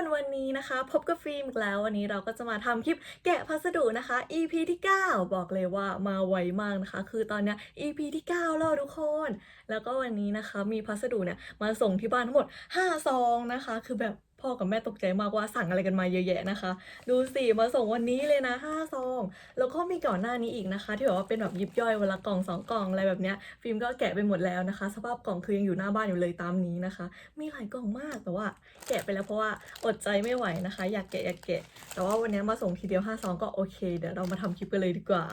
นวันนี้นะคะ พบกับฟิล์มอีกแล้ววันนี้เราก็จะมาทำคลิปแกะพัสดุนะคะ EP ที่ 9 บอกเลยว่ามาไวมากนะคะ คือตอนนี้ EP ที่ 9 แล้วทุกคน แล้วก็วันนี้นะคะมีพัสดุเนี่ยมาส่งที่บ้านทั้งหมด5ซองนะคะ คือแบบ พ่อกับแม่ตกใจมากว่าสั่งอะไรกันมาเยอะแยะนะคะ ดูสิมาส่งวันนี้เลยนะ5ซองแล้วก็มีก่อนหน้านี้อีกนะคะ ที่แบบว่าเป็นแบบยิบย่อยเวลากล่องสองกล่องอะไรแบบเนี้ยฟิล์มก็แกะไปหมดแล้วนะคะ สภาพกล่องคือยังอยู่หน้าบ้านอยู่เลยตามนี้นะคะ มีหลายกล่องมากแต่ว่า แกะไปแล้วเพราะว่าอดใจไม่ไหวนะคะ อยากแกะอยากแกะ แต่ว่าวันนี้มาส่งทีเดียว5ซองก็โอเค เดี๋ยวเรามาทำคลิปกันเลยดีกว่า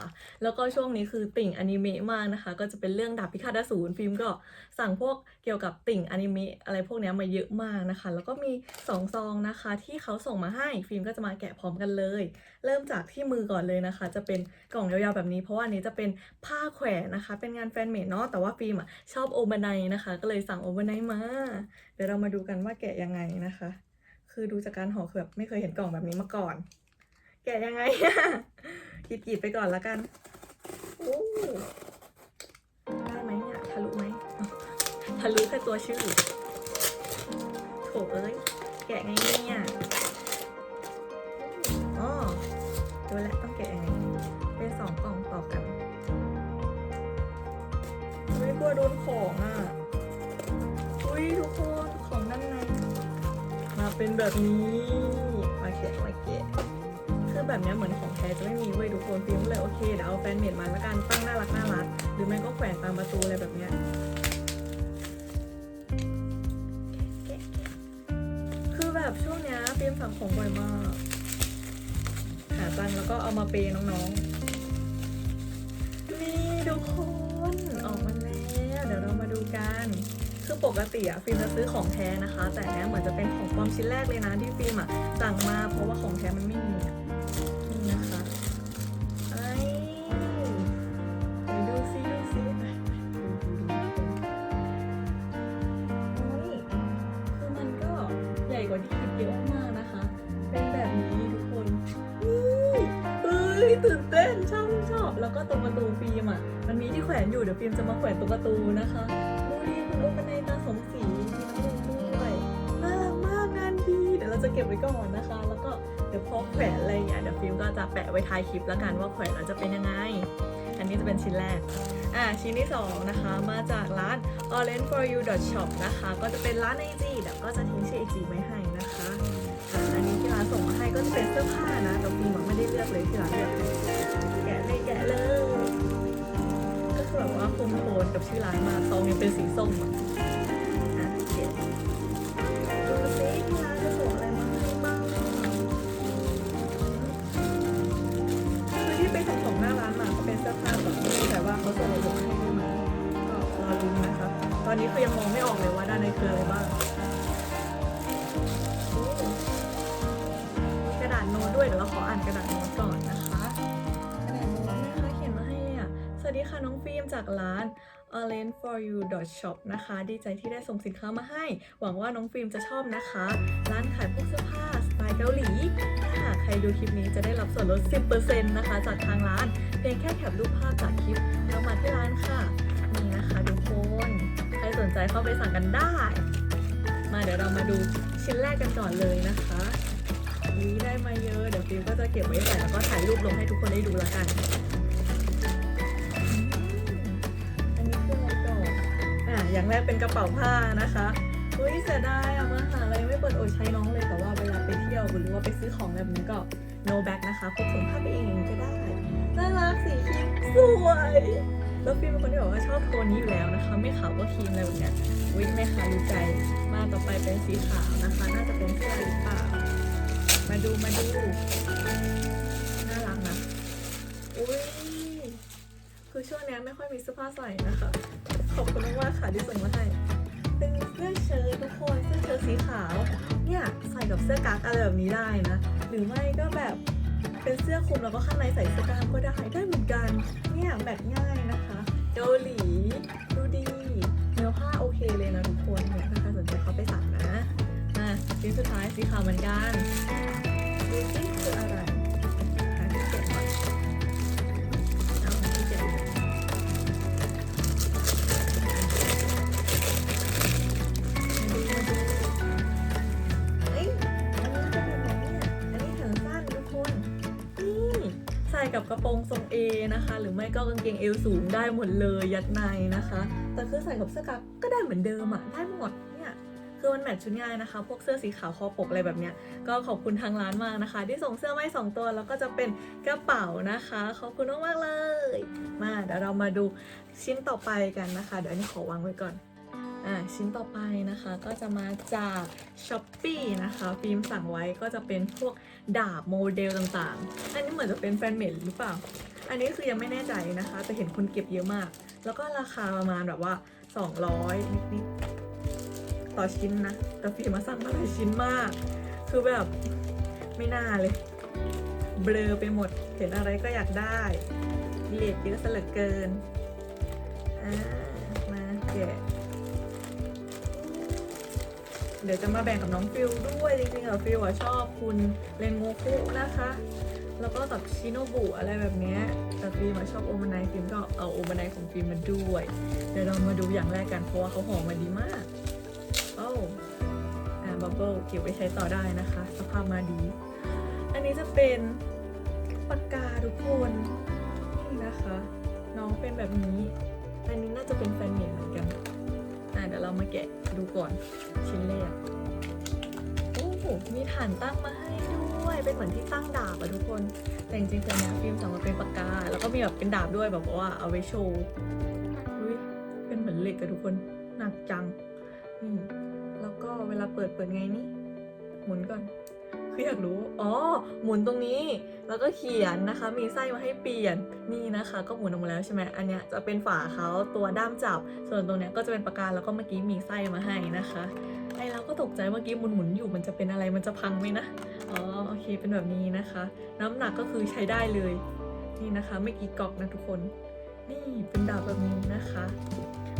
แล้วก็ช่วงนี้คือติ่งอนิเมะมากนะคะ ก็จะเป็นเรื่องดาบพิฆาตอสูรฟิล์มก็สั่งพวก เกี่ยวกับติ่งอนิเมะอะไรพวกนี้มาเยอะมากนะคะ แล้วก็มีสองซองนะคะที่เขาส่งมาให้ฟิล์มก็จะมาแกะพร้อมกันเลย เริ่มจากที่มือก่อนเลยนะคะ จะเป็นกล่องยาวๆแบบนี้ เพราะว่าอันนี้จะเป็นผ้าแขวนนะคะ เป็นงานแฟนเมดเนาะแต่ว่าฟิล์มอะชอบโอเบอร์ไนนะคะ ก็เลยสั่งโอเบอร์ไนมาเดี๋ยวเรามาดูกันว่าแกะยังไงนะคะ คือดูจากการห่อคือแบบไม่เคยเห็นกล่องแบบนี้มาก่อน แกะยังไงกีดๆไปก่อนละกันโอ้ะลุแค่ตัวชื่อโถเอ้ย แกะไงเนี่ยอ๋อดูแลวต้องแกะยังไงเป็นสองกล่องต่อกัน ไม่กลัวโดนของอะ อุ้ยทุกคนของด้านในมาเป็นแบบนี้ มาแกะมาแกะคือแบบนี้เหมือนของแท้จะไม่มีเว้ยทุกคนฟิล์มเลยโอเคเดี๋ยวเอาแฟนเมดมาละกันตั้งน่ารักน่ารักหรือไม่ก็แขวนตามประตูอะไรแบบเนี้ย มสั่งของบ่อยมาก หาตังค์แล้วก็เอามาเปย์น้องๆ นี่ทุกคนออกมาแล้วเดี๋ยวเรามาดูกัน คือปกติอะฟิล์มจะซื้อของแท้นะคะ แต่เนี้ยเหมือนจะเป็นของปลอมชิ้นแรกเลยนะที่ฟิล์มอะสั่งมาเพราะว่าของแท้มันไม่มีนี่นะคะไอ้ดูซิดูซิคือมันก็ใหญ่กว่าที่คิดเยอะมาก ตื่นเต้นชอบชอบแล้วก็ตรงประตูฟิล์มอะมันมีที่แขวนอยู่เดี๋ยวฟิล์มจะมาแขวนตรงประตูนะคะดูดีคุณโอปนัยตาสมศรีมีน้ำมันด้วยน่ารักมากงานดีเดี๋ยวเราจะเก็บไว้ก่อนนะคะ แล้วก็เดี๋ยวพอแขวนอะไรอย่างเงี้ยเดี๋ยวฟิล์มก็จะแปะไว้ท้ายคลิปแล้วกันว่าแขวนแล้วจะเป็นยังไง อันนี้จะเป็นชิ้นแรกอ่าชิ้นที่สองนะคะ มาจากร้าน orange for you shop นะคะ ก็จะเป็นร้านไอจีเดี๋ยวก็จะทิ้งชื่อไอจีไว้ให้นะคะอ่าอันนี้ที่ร้านส่งมาให้ก็จะเป็นเสื้อผ้านะแต่ฟิล์มไม่ได้เลือกเลยที่ร้านเลือก ชื่อร้านมาซองยังเป็นสีส้มอะเดี๋ยวดูซิที่ร้านจะส่งอะไรมาให้บ้างคือที่ไปส่งของหน้าร้านมาก็เป็นเสื้อผ้าแบบนี้แต่ว่าเขาส่งมาส่งให้ได้ไหมก็รอดูนนะครับ ตอนนี้คือยังมองไม่ออกเลยว่าด้านในคืออะไรบ้างมีกระดาษโน้ตด้วยเดี๋ยวเราขออ่านกระดาษโน้ตก่อนนะคะ กระดาษโน้ตนะคะเขียนมาให้เลยอะสวัสดีค่ะน้องฟิล์มจากร้าน orange for you shop นะคะ ดีใจที่ได้ส่งสินค้ามาให้ หวังว่าน้องฟิล์มจะชอบนะคะ ร้านขายพวกเสื้อผ้าสไตล์เกาหลี ถ้าหากใครดูคลิปนี้จะได้รับส่วนลด 10%นะคะ จากทางร้าน เพียงแค่แคปรูปภาพจากคลิปแล้วมาที่ร้านค่ะ นี่นะคะทุกคน ใครสนใจเข้าไปสั่งกันได้ มาเดี๋ยวเรามาดูชิ้นแรกกันก่อนเลยนะคะนี่ได้มาเยอะ เดี๋ยวฟิล์มก็จะเก็บไว้ใส่แล้วก็ถ่ายรูปลงให้ทุกคนได้ดูแล้วกัน อย่างแรกเป็นกระเป๋าผ้านะคะเฮ้ยเสียดายอะมาหาอะไรไม่เปิดโอดใช้น้องเลยแต่ว่าเวลาไปเที่ยวหรือว่าไปซื้อของแบบนี้ก็ no back นะคะพกถุงผ้าไปเองก็ได้น่ารักสีครีมสวยแล้วฟิล์มเป็นคนที่บอกว่าชอบโทนนี้อยู่แล้วนะคะ ไม่ขาวก็ครีมอะไรแบบเนี้ยวิแม่ค้ารู้ใจมาต่อไปเป็นสีขาวนะคะ น่าจะเป็นเสื้อหรือเปล่ามาดูมาดูน่ารักนะอุ้ยคือช่วงนี้ไม่ค่อยมีเสื้อผ้าใส่นะคะ ขอบคุณมากๆค่ะที่ส่งมาให้ เป็นเสื้อเชิ้ตทุกคนเสื้อเชิ้ตสีขาว เนี่ยใส่กับเสื้อกั๊กอะไรแบบนี้ได้นะ หรือไม่ก็แบบเป็นเสื้อคลุมแล้วก็ข้างในใส่เสื้อกล้ามก็ได้ได้เหมือนกัน เนี่ยแมทง่ายนะคะเกาหลีดูดีเนื้อผ้าโอเคเลยนะทุกคนเนี่ยถ้าใครสนใจเขาไปสั่งนะอะชิ้นสุดท้ายสีขาวเหมือนกันดูสิคืออะไร โปรงทรงเอนะคะ หรือไม่ก็กางเกงเอวสูงได้หมดเลยยัดในนะคะ แต่คือใส่กับเสื้อกั๊กก็ได้เหมือนเดิมอะได้หมดเนี่ยคือมันแมทชุดง่ายนะคะ พวกเสื้อสีขาวคอปกอะไรแบบเนี้ย ก็ขอบคุณทางร้านมากนะคะ ที่ส่งเสื้อมาให้สองตัวแล้วก็จะเป็นกระเป๋านะคะ ขอบคุณมากๆเลย มาเดี๋ยวเรามาดูชิ้นต่อไปกันนะคะ เดี๋ยวอันนี้ขอวางไว้ก่อน อ่าชิ้นต่อไปนะคะก็จะมาจาก s h อ p e e นะคะฟิล์มสั่งไว้ก็จะเป็นพวกดาบโมเดลต่างๆ อันนี้เหมือนจะเป็นแฟนเมดหรือเปล่า อันนี้คือยังไม่แน่ใจนะคะ แต่เห็นคนเก็บเยอะมาก แล้วก็ราคาประมาณแบบว่า 200 นิดๆ ต่อชิ้นนะ แต่ฟิล์มมาสั่งมาหลายชิ้นมาก คือแบบไม่น่าเลย เบลอไปหมด เห็นอะไรก็อยากได้เลทเยอะซะเหลือเกิน อ่า มาแกะ เดี๋ยวจะมาแบ่งกับน้องฟิลด้วย จริงๆอะฟิลอะชอบคุณเรนโงคุนะคะ แล้วก็กับชิโนบุอะไรแบบนี้แต่ฟิลมอะชอบโอมาไนฟิล์มก็เอาโอมาไนของฟิลมมาด้วย เดี๋ยวเรามาดูอย่างแรกกันเพราะว่าเขาหอมมาดีมากโอ้อ่าบับเบิ้ลเก็บไว้ใช้ต่อได้นะคะ สภาพมาดี อันนี้จะเป็นปากกาทุกคนนี่นะคะ น้องเป็นแบบนี้ อันนี้น่าจะเป็นแฟนเมดเหมือนกัน เดี๋ยวเรามาแกะดูก่อนชิ้นแรกโอ้โหมีฐานตั้งมาให้ด้วย เป็นเหมือนที่ตั้งดาบอะทุกคน แต่จริงๆคือเนี่ยฟิล์มสั่งมาเป็นปากกา แล้วก็มีแบบเป็นดาบด้วยแบบว่าเอาไว้โชว์อุ้ยเป็นเหมือนเหล็กอะทุกคน หนักจัง อืม แล้วก็เวลาเปิดเปิดไงนี่ หมุนก่อน คืออยากรู้ อ๋อ หมุนตรงนี้ แล้วก็เขียนนะคะ มีไส้มาให้เปลี่ยน นี่นะคะ ก็หมุนออกมาแล้วใช่ไหมอันเนี้ยจะเป็นฝาเขาตัวด้ามจับ ส่วนตรงเนี้ยก็จะเป็นปากกา แล้วก็เมื่อกี้มีไส้มาให้นะคะ ไอเราก็ตกใจเมื่อกี้หมุนหมุนอยู่ มันจะเป็นอะไร มันจะพังไหมนะ อ๋อ โอเค เป็นแบบนี้นะคะ น้ำหนักก็คือใช้ได้เลย นี่นะคะ ไม่กี่กอกนะทุกคน นี่เป็นดาบแบบนี้นะคะ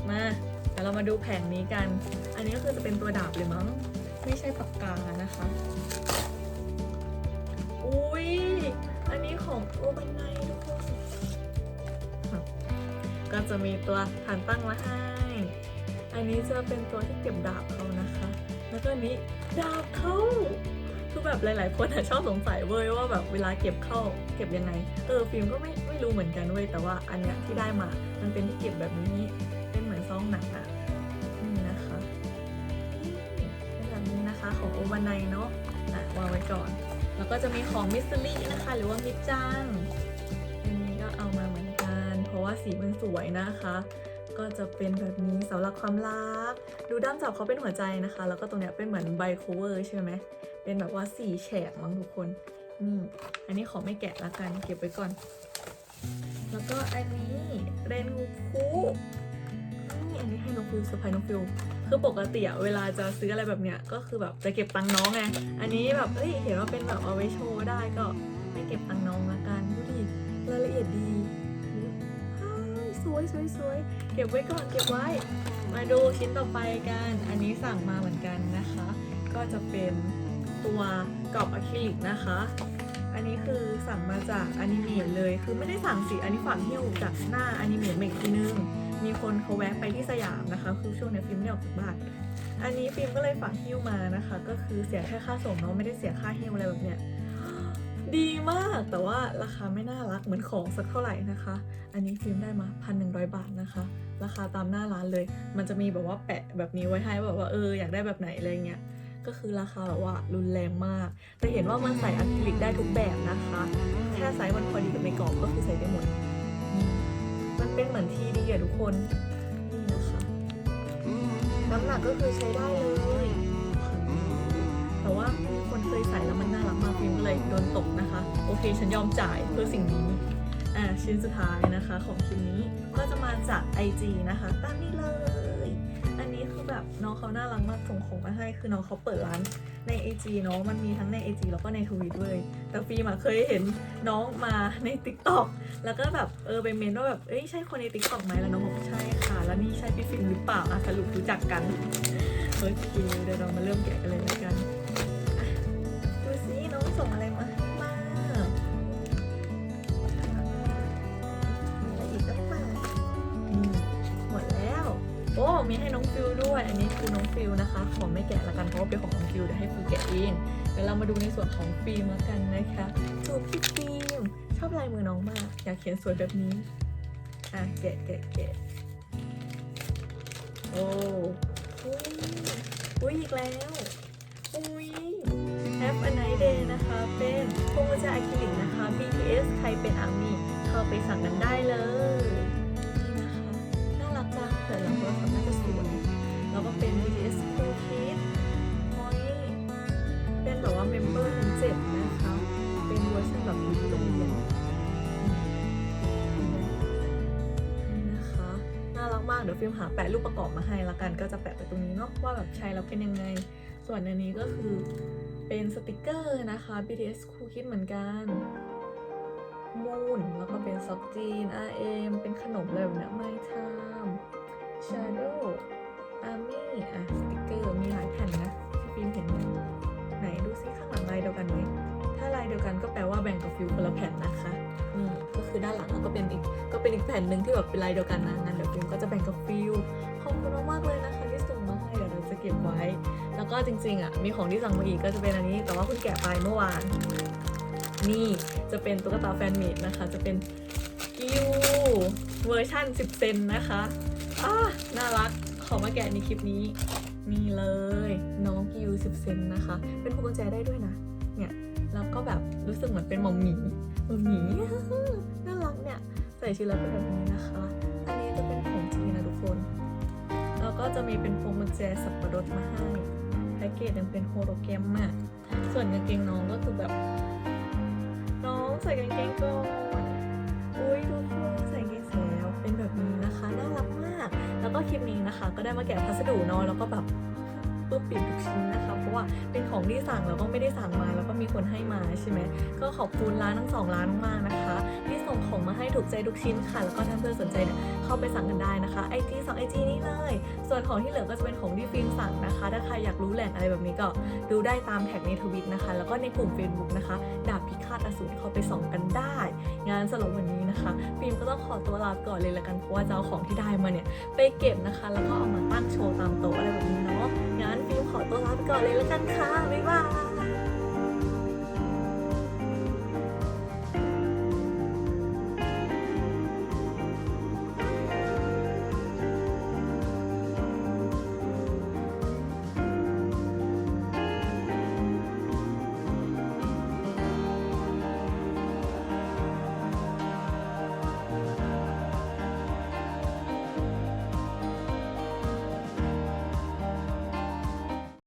มาเดี๋ยวเรามาดูแผงนี้กัน อันนี้ก็คือจะเป็นตัวดาบเลยมั้ง ไม่ใช่ปากกานะคะ จะมีตัวฐานตั้งมาให้ อันนี้จะเป็นตัวที่เก็บดาบเขานะคะ แล้วก็นี้ดาบเขาคือแบบหลาย ๆ คนอะชอบสงสัยเว้ยว่าแบบเวลาเก็บเข้าเก็บยังไง เออฟิล์มก็ไม่ไม่รู้เหมือนกันเว้ยแต่ว่าอันเนี้ยที่ได้มามันเป็นที่เก็บแบบนี้เป็นเหมือนซองหนังอะนี่นะคะนี่เป็นแบบนี้นะคะของโอบันไนเนาะอะวางไว้ก่อน แล้วก็จะมีของมิสซิลี่นะคะ หรือว่ามิดจัง สีมันสวยนะคะ ก็จะเป็นแบบนี้สำหรับความรัก ดูด้ามจับเขาเป็นหัวใจนะคะ แล้วก็ตรงเนี้ยเป็นเหมือนใบโคเวอร์ใช่ไหมเป็นแบบว่าสีแฉกมั้งทุกคนนี่อันนี้ขอไม่แกะละกันเก็บไว้ก่อน แล้วก็อันนี้เรนงูคุนี่อันนี้ให้น้องฟิวเซอร์ไพรส์น้องฟิวคือปกติอะเวลาจะซื้ออะไรแบบเนี้ยก็คือแบบจะเก็บตังค์น้องไง อันนี้แบบเอ้ยเห็นว่าเป็นแบบเอาไว้โชว์ได้ก็ไม่เก็บตังค์น้องละกันดูดิรายละเอียดดี วยสวยสวยเก็บไว้ก่อนเก็บไว้ มาดูชิ้นต่อไปกัน อันนี้สั่งมาเหมือนกันนะคะ ก็จะเป็นตัวกรอบอะคริลิกนะคะ อันนี้คือสั่งมาจากอนิเมะเลย คือไม่ได้สั่งสิอันนี้ฝากหิ้วจากหน้าอนิเมะมกทีนึง มีคนเขาแวะไปที่สยามนะคะ คือช่วงเนี้ยฟิล์มไม่ออกจากบ้านอันนี้ฟิล์มก็เลยฝากหิ้วมานะคะ ก็คือเสียแค่ค่าส่งเนาะไม่ได้เสียค่าหิ้วอะไรแบบเนี้ย ดีมากแต่ว่าราคาไม่น่ารักเหมือนของสักเท่าไหร่นะคะ อันนี้ฟิล์มได้มาพันหนึ่งบาทนะคะ ราคาตามหน้าร้านเลย มันจะมีแบบว่าแปะแบบนี้ไว้ให้แบบว่าเอออยากได้แบบไหนอะไรเงี้ยก็คือราคาแบบว่ารุนแรงมาก แต่เห็นว่ามันใส่อะคริลิกได้ทุกแบบนะคะ แค่ไซส์มันพอดีกับในกรอบก็คือใส่ได้หมด มันเป็นเหมือนทีดีอะทุกคน นี่นะคะ น้ำหนักก็คือใช้ได้เลย แต่ว่ามีคนเคยใส่แล้วมันน่า รักมากฟิล์มก็เลยโดนตกนะคะ โอเค ฉันยอมจ่ายเพื่อสิ่งนี้อ่าชิ้นสุดท้ายนะคะของชิ้นนี้ก็จะมาจาก IG นะคะตามนี้เลย อันนี้คือแบบน้องเขาน่ารักมากส่งของมาให้คือน้องเขาเปิดร้านใน IG เนาะมันมีทั้งใน IG แล้วก็ในทวิตเลยแต่ฟิลมอะเคยเห็นน้องมาใน TikTok แล้วก็แบบเออไปเมนว่าแบบเอ้ยใช่คนใน TikTok ไหมแล้วน้องบอกใช่ค่ะ แล้วนี่ใช่พี่ฟิล์มหรือเปล่าอะสรุปรู้จักกันโอเคเดี๋ยวเรามาเริ่มแกะกันเลยแล้วกัน ส่งอะไรมาให้บ้างอะไรอีกหรือเปล่าอืมหมดแล้ว โอ้ มีให้น้องฟิวด้วย อันนี้คือน้องฟิวนะคะ ขอไม่แกะละกันเพราะว่าเป็นของน้องฟิวเดี๋ยวให้ฟิวแกะเองเดี๋ยวเรามาดูในส่วนของฟิล์มละกันนะคะถูกพี่ฟิล์มชอบลายมือน้องมาก อยากเขียนสวยแบบนี้ อะแกะแกะแกะโอ้อุ้ยอุ้ยอีกแล้ว อุ้ย Have a nice day นะคะ เป็นพวงกุญแจอะคริลิกนะคะ BTS ใครเป็นอามีเข้าไปสั่งกันได้เลยนี่นะคะน่ารักจังแต่ละคนสามารถจะสวยแล้วก็เป็น BTS Cool Kid โอ้ยเป็นแบบว่าเมมเบอร์ทั้งเจ็ดนะคะ เป็นเวอร์ชันแบบยุคโรงเรียนนี่นะคะน่ารักมากเดี๋ยวฟิล์มหาแปะรูปประกอบมาให้ละกันก็จะแปะไปตรงนี้เนาะว่าแบบใช้แล้วเป็นยังไง ส่วนอันนี้ก็คือ เป็นสติกเกอร์นะคะ BTS Cool Kid เหมือนกัน มูนแล้วก็เป็นซอกจีน RM เป็นขนมอะไรแบบเนี้ย My Time Shadow Army อะสติกเกอร์มีหลายแผ่นนะที่ฟิล์มเห็นไหมไหนดูซิข้างหลังลายเดียวกันไหมถ้าลายเดียวกันก็แปลว่าแบ่งกับฟิวคนละแผ่นนะคะนี่ก็คือด้านหลังก็เป็นอีกก็เป็นอีกแผ่นหนึ่งที่แบบเป็นลายเดียวกันนะงั้นเดี๋ยวฟิล์มก็จะแบ่งกับฟิวขอบคุณมากๆเลยนะคะที่ส่งมาให้เดี๋ยวเราจะเก็บไว้ แล้วก็จริงๆอะมีของที่สั่งมาอีกก็จะเป็นอันนี้แต่ว่าเพิ่งแกะไปเมื่อวาน นี่จะเป็นตุ๊กตาแฟนเมดนะคะ จะเป็นกิวเวอร์ชั่น 10 เซนนะคะอ่าน่ารักขอมาแกะในคลิปนี้นี่เลยน้องกิว10 เซนนะคะ เป็นพวงกุญแจได้ด้วยนะ เนี่ยแล้วก็แบบรู้สึกเหมือนเป็นหมอมหมีหมอมหมีน่ารักเนี่ยใส่ชุดแล้วเป็นแบบนี้นะคะ อันนี้จะเป็นของจีนนะทุกคน แล้วก็จะมีเป็นพวงกุญแจสับปะรดมาให้ พ็กเกจยังเป็นโฮโลแกรมอะส่วนกางเกงน้องก็คือแบบ น้องใส่กางเกงก่อนอุ้ยทุกคนใส่กางเกงแล้วเป็นแบบนี้นะคะน่ารักมาก แล้วก็คลิปนี้นะคะ ก็ได้มาแกะพัสดุเนาะแล้วก็แบบปุ๊บปิดทุกชิ้นนะคะ เพราะว่าเป็นของที่สั่งแล้วก็ไม่ได้สั่งมาแล้วก็มีคนให้มาใช่ไหมก็ขอบคุณร้านทั้งสองร้านมากๆนะคะ ที่ส่งของมาให้ถูกใจทุกชิ้นค่ะ แล้วก็ถ้าเพื่อนสนใจเนี่ยเข้าไปสั่งกันได้นะคะไอจีสองไอจีนี้เลย ส่วนของที่เหลือก็จะเป็นของที่ฟิล์มสั่งนะคะ ถ้าใครอยากรู้แหล่งอะไรแบบนี้ก็ดูได้ตามแท็กในทวิตนะคะ แล้วก็ในกลุ่ม Facebook นะคะ ดาบพิฆาตอสูรเข้าไปส่องกันได้ งานสำหรับวันนี้นะคะ ฟิล์มก็ต้องขอตัวลาไปก่อนเลยละกันเพราะว่าจะเอาของที่ได้มาเนี่ยไปเก็บนะคะ แล้วก็เอามาตั้งโชว์ตามโต๊ะอะไรแบบนี้เนาะงั้นฟิล์มขอตัวลาไปก่อนเลยละกันค่ะบ๊ายบาย